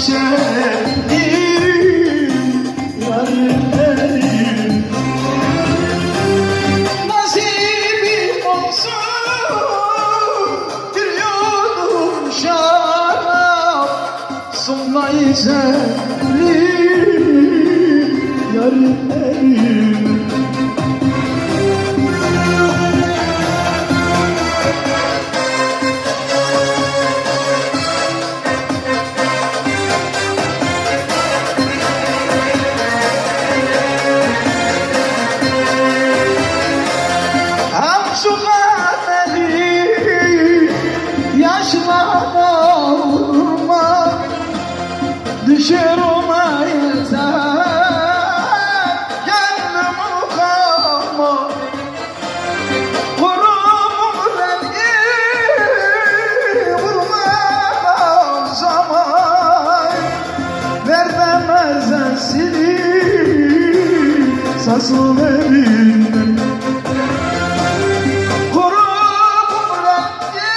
Sevdim yarlerim Nasibim bir yudum şarap Sunmayı sevdim silip Sazın elinden Kurumun rengi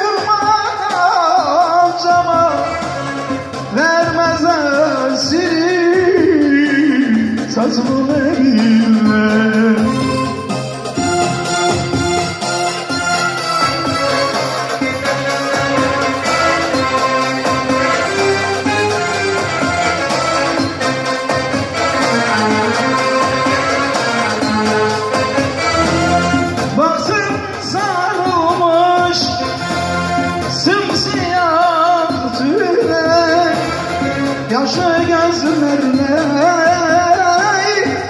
vurmadan gözlerine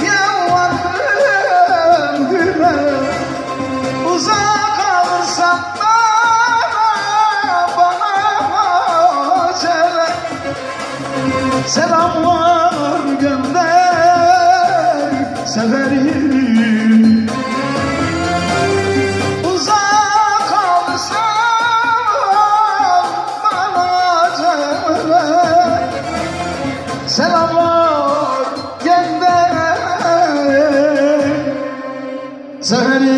Yalvardım güle. Uzak kalırsan bana Bana acele. Selamlar gönder Severim Selamlar gönder. Zehri